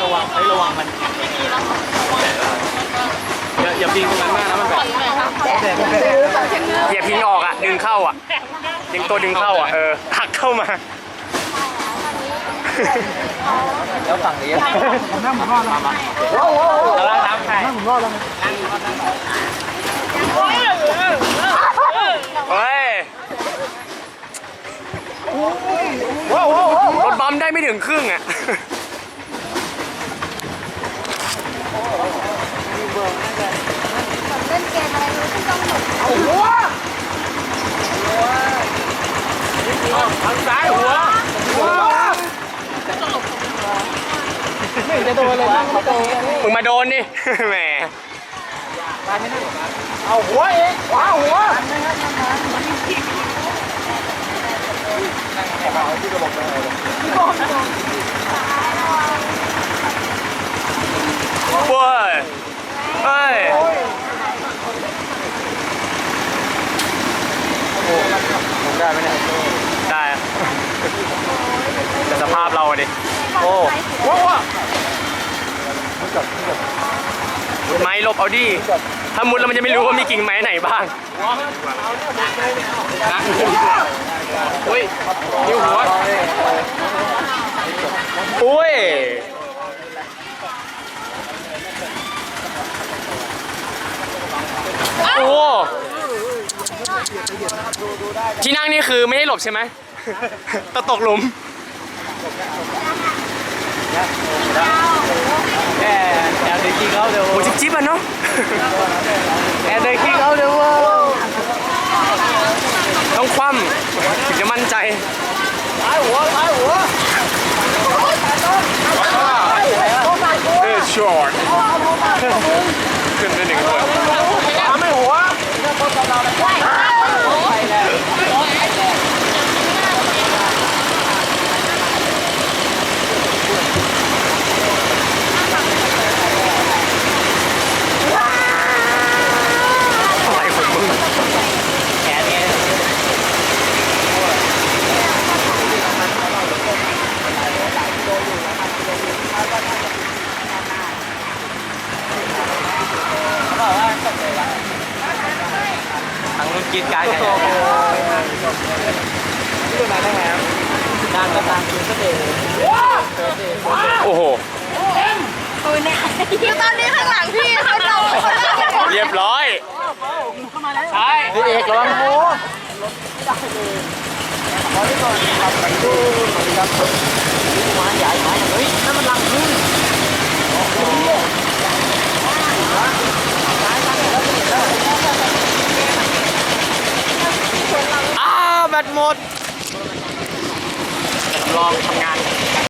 ระวังเฮ้ระวังมันอย่าอย่าพิงตรงนั้นมากนะมันแบบอย่าพิงออกอะ ดึงเข้าอะ ดึงตัวดึงเข้าอะ เออหักเข้ามา แล้วฝั่งนี้นั่งหมุนรอดแล้วแล้วน้ำใครนั่งหมุนรอดแล้ว เฮ้ยรถบั มได้ไม่ถึงครึ่งอะเล่นเกมอะไรรู้ที่ต้องหนุกทางซ้ายหัวไม่จะโดนเลยนั่งไม่โดนมึงมาโดนดิแหมเอาหัวเองขวาหัว เว้ยเฮ้ยผมได้ไหมเนี่ยได้อะแต่สภาพเราอะดิ โอ้ว้าวไม้หลบเอาดิ ถ้ามุดแล้วมันจะไม่รู้ว่ามีกิ่งไม้ไหนบ้างอุ้ยนิ้วหัว อุ้ย โอ้ที่นั่งนี่คือไม่ให้หลบใช่ไหมตะตกหลุมแค่แอบเด็กกี้เขาเดี๋ยวโอ้จิ๊บจิ๊บอะเนาะแอบเด็กกี้เขาเดี๋ยวต้องคว่ำถึงจะมั่นใจซ้ายหัวซ้ายหัว เออช็อตขึ้นไปหนึ่งคน ขวาไม่หัว อะไรของมึง แขนไง ทาง นู้นกินการกันที่ตรงนั้นได้ไงครับนานก็ตามคุณก็เดโอ้โหคือตอนนี้ข้างหลังพี่เขาโดนคนแรกเลยเรียบร้อยใช่พี่เอกระวังโม้เฮ้ยนั่นมันลังพึ่ง อ้าวแบ ตหมด ลองทำงาน